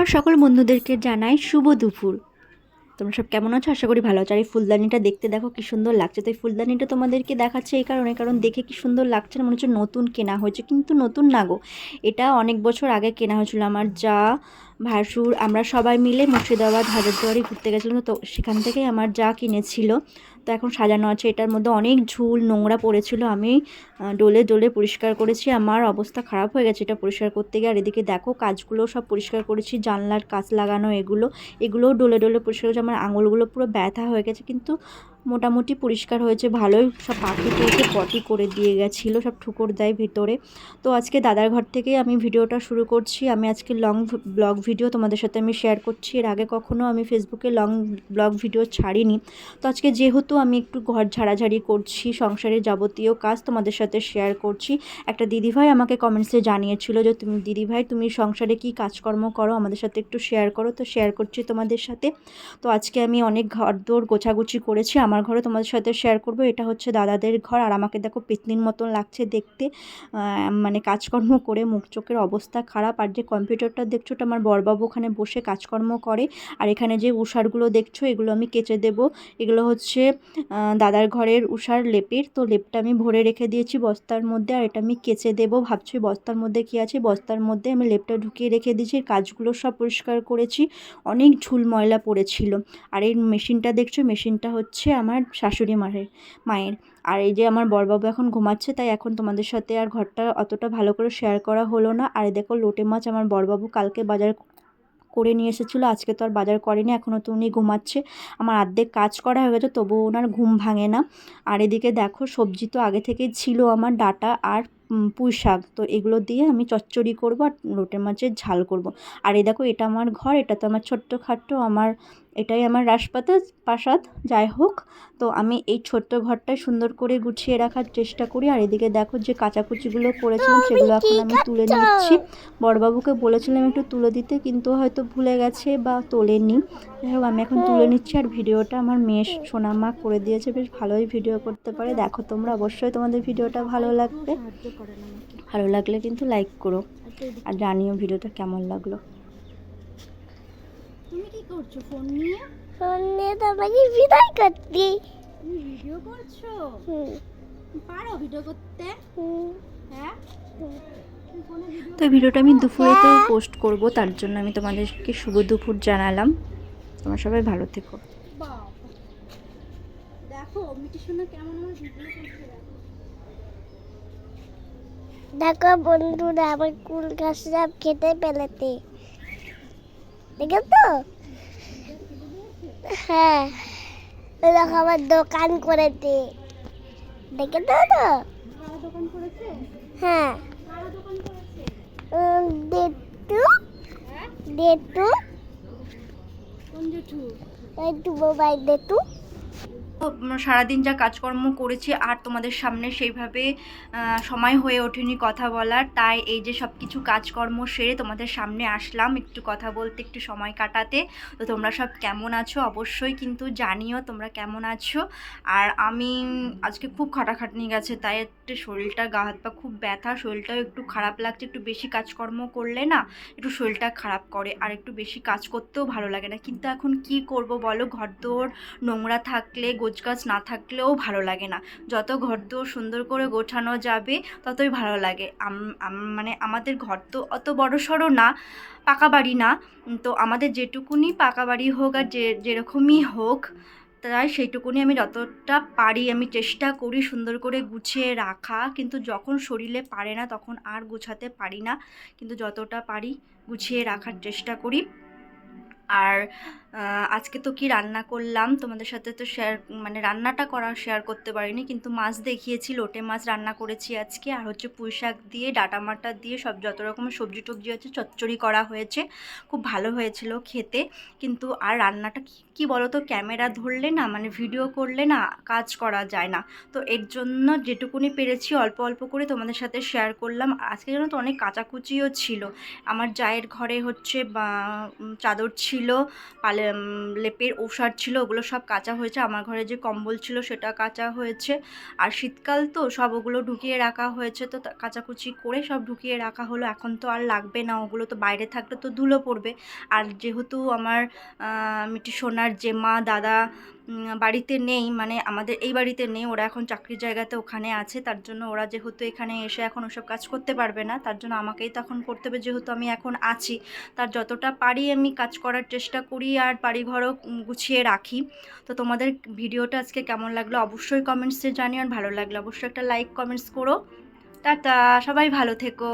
আমার সকল বন্ধুদেরকে জানাই শুভ দুপুর। তোমরা সব কেমন আছো? আশা করি ভালো আছো। আর এই ফুলদানিটা দেখতে দেখো, কি সুন্দর লাগছে। তো এই ফুলদানিটা তোমাদেরকে দেখাচ্ছে এই কারণে, কারণ দেখে কি সুন্দর লাগছে না, মনে হচ্ছে নতুন কেনা হয়েছে। কিন্তু নতুন না গো, এটা অনেক বছর আগে কেনা হয়েছিল। আমার যা ভাসুর, আমরা সবাই মিলে মুর্শিদাবাদ, হাজারদুয়ারি ঘুরতে গেছিলাম। তো সেখান থেকেই আমার যা কিনেছিল, তো এখন সাজানো আছে। এটার মধ্যে অনেক ঝুল, নোংরা পড়েছিল। আমি ডোলে ডলে পরিষ্কার করেছি। আমার অবস্থা খারাপ হয়ে গেছে এটা পরিষ্কার করতে গিয়ে। আর এদিকে দেখো কাজগুলো সব পরিষ্কার করেছি। জানলার কাজ লাগানো, এগুলো, এগুলোও ডোলে ডোলে পরিষ্কার করেছি। আমার আঙুলগুলো পুরো ব্যথা হয়ে গেছে। কিন্তু মোটামুটি পরিষ্কার হয়েছে, ভালোই। সব পাখি পেয়েছে পটি করে দিয়ে গেছিল, সব ঠুকর দেয় ভিতরে। তো আজকে দাদার ঘর থেকে আমি ভিডিওটা শুরু করছি। আমি আজকে লং ব্লগ ভিডিও তোমাদের সাথে আমি শেয়ার করছি। এর আগে কখনো আমি ফেসবুকে লং ব্লগ ভিডিও ছাড়িনি। তো আজকে যেহেতু আমি একটু ঘর ঝাড়াঝাড়ি করছি, সংসারের যাবতীয় কাজ তোমাদের সাথে শেয়ার করছি, একটা দিদিভাই আমাকে কমেন্টসে জানিয়েছিল যে, তুমি দিদিভাই, তুমি সংসারে কি কাজকর্ম করো? আমাদের সাথে একটু শেয়ার করো। তো শেয়ার করছি তোমাদের সাথে। তো আজকে আমি অনেক ঘর দৌড় গোছাগুছি করেছি। আমার ঘরে তোমাদের সাথে শেয়ার করব। এটা হচ্ছে দাদাদের ঘর। আর আমাকে দেখো পেতনির মতন লাগছে দেখতে। মানে কাজকর্ম করে মুখ চোখের অবস্থা খারাপ। আর যে কম্পিউটারটা দেখছ ওটা আমার বড়বাবু ওখানে বসে কাজকর্ম করে। আর এখানে যে উষারগুলো দেখছ এগুলো আমি কেচে দেব। এগুলো হচ্ছে দাদার ঘরের উষার লেপের। তো লেপটা আমি ভরে রেখে দিয়েছি বস্তার মধ্যে। আর এটা আমি কেচে দেবো। ভাবছি বস্তার মধ্যে কী আছে? বস্তার মধ্যে আমি লেপটা ঢুকিয়ে রেখে দিয়েছি। কাজগুলো সব পরিষ্কার করেছি। অনেক ঝুল ময়লা পড়েছিল। আর এই মেশিনটা দেখছ? মেশিনটা হচ্ছে আমার শাশুড়ি মায়ের মায়ের। আর এই যে আমার বড়বাবু এখন ঘুমাচ্ছে, তাই এখন তোমাদের সাথে আর ঘরটা অতটা ভালো করে শেয়ার করা হলো না। আর দেখো লোটে মাছ আমার বড়বাবু কালকে বাজার করে নিয়ে এসেছিল, আজকে তো আর বাজার করেনি এখনও তো উনি ঘুমাচ্ছে। আমার অর্ধেক কাজ করা হয়ে গেছে, তবুও ওনার ঘুম ভাঙে না। আর এদিকে দেখো সবজি তো আগে থেকেই ছিল আমার ডাটা আর পুঁই শাক। তো এগুলো দিয়ে আমি চচ্চড়ি করব আর লোটে মাছের ঝাল করব। আর এই দেখো এটা আমার ঘর এটা তো আমার ছোট্ট খাট্ট আমার এটাই আমার রাসপাতা প্রাসাদ যাই হোক। তো আমি এই ছোট্ট ঘরটাই সুন্দর করে গুছিয়ে রাখার চেষ্টা করি। আর এদিকে দেখো যে কাচাকুচিগুলো করেছিলাম সেগুলো এখন আমি তুলে নিচ্ছি। বড়বাবুকে বলেছিলাম একটু তুলে দিতে কিন্তু হয়তো ভুলে গেছে বা তোলেনি। যাই হোক আমি এখন তুলে নিচ্ছি আর ভিডিওটা। আমার মেয়ে সোনামা করে দিয়েছে বেশ ভালোই ভিডিও করতে পারে। দেখো তোমরা অবশ্যই তোমাদের ভিডিওটা ভালো লাগবে। ভালো লাগলে কিন্তু লাইক করো। আর জানিও ভিডিওটা কেমন লাগল। তুমি কি করছ? ফোন নিয়ে? ফোনে তোমাকে বিদায় করতি তুমি ভিডিও করছ? পারো ভিডিও করতে? হ্যাঁ? তো ভিডিওটা আমি দুপুরে তো পোস্ট করব তার জন্য আমি তোমাদেরকে শুভ দুপুর জানালাম। তোমরা সবাই ভালো থেকো। দেখো কেমন বন্ধুরা আমার কুল গাছ সব খেতে পেলেতে। দেখো তো হ্যাঁ দেখো আমার দোকান করেছে। দেখে তো? তো কারা দোকান করেছে? হ্যাঁ। উম, দেটু হ্যাঁ? দেটু কোন জেঠু একটু মোবাইল দেটু তো উম, সারাদিন যা কাজকর্ম করেছি আর তোমাদের সামনে সেইভাবে সময় হয়ে ওঠেনি কথা বলার, তাই এই যে সব কিছু কাজকর্ম সেরে তোমাদের সামনে আসলাম একটু কথা বলতে, একটু সময় কাটাতে। তো তোমরা সব কেমন আছো? অবশ্যই কিন্তু জানিও তোমরা কেমন আছো। আর আমি আজকে খুব খাটাখাটনি গেছে, তাই একটু শরীরটা, গা হাত পা খুব ব্যথা, শরীরটাও একটু খারাপ লাগছে, একটু বেশি কাজকর্ম করলে না, একটু শরীরটা খারাপ করে আর একটু বেশি কাজ করতেও ভালো লাগে না। কিন্তু এখন কি করব বলো? ঘর দৌড় নোংরা থাকলে গোছগাছ না থাকলেও ভালো লাগে না। যত ঘর দৌড় সুন্দর করে গোছানো যাবে, ততই ভালো লাগে। মানে আমাদের ঘর তো অত বড় সড়ো না, পাকা বাড়ি না। তো আমাদের যেটুকুনি পাকা বাড়ি হোক আর যে, যেরকমই হোক, তাই সেইটুকুনি আমি যতটা পারি আমি চেষ্টা করি সুন্দর করে গুছিয়ে রাখা। কিন্তু যখন শরীরে পারে না তখন আর গুছাতে পারি না। কিন্তু যতটা পারি গুছিয়ে রাখার চেষ্টা করি। আর আজকে তো কি রান্না করলাম? তোমাদের সাথে তো শেয়ার মানে রান্নাটা করা শেয়ার করতে পারিনি, কিন্তু মাছ দেখিয়েছি, লোটে মাছ রান্না করেছি আজকে, আর হচ্ছে পুঁই শাক দিয়ে, ডাটা মাটা দিয়ে, সব যত রকমের সবজি টবজি আছে, চচ্চড়ি করা হয়েছে, খুব ভালো হয়েছিল খেতে, কিন্তু আর রান্নাটা কি- বলো তো ক্যামেরা ধরলে না মানে ভিডিও করলে না, কাজ করা যায় না। তো এর জন্য যেটুকুনি পেরেছি, অল্প অল্প করে তোমাদের সাথে শেয়ার করলাম, আজকে যেন তো অনেক কাচাকুচিও ছিল। আমার জায়ের ঘরে হচ্ছে চাদর ছিল পালে লেপের ওষার ছিল, ওগুলো সব কাঁচা হয়েছে। আমার ঘরে যে কম্বল ছিল সেটা কাঁচা হয়েছে। আর শীতকাল তো সব ওগুলো ঢুকিয়ে রাখা হয়েছে, তো কাচাকুচি করে সব ঢুকিয়ে রাখা হলো। এখন তো আর লাগবে না, ওগুলো তো বাইরে থাকলে তো ধুলো পড়বে। আর যেহেতু আমার মিটি সোনার জেমা, দাদা বাড়িতে নেই মানে আমাদের এই বাড়িতে নেই, ওরা এখন চাকরির জায়গাতে ওখানে আছে, তার জন্য ওরা যেহেতু এখানে এসে এখন ওসব কাজ করতে পারবে না, তার জন্য আমাকেই তখন করতে হবে, যেহেতু আমি এখন আছি। তার যতটা পারি আমি কাজ করার চেষ্টা করি আর বাড়িঘরও গুছিয়ে রাখি। তো তোমাদের ভিডিওটা আজকে কেমন লাগল অবশ্যই কমেন্টসে জানিও, আর ভালো লাগল অবশ্যই একটা লাইক কমেন্টস করো। টাটা, সবাই ভালো থেকো।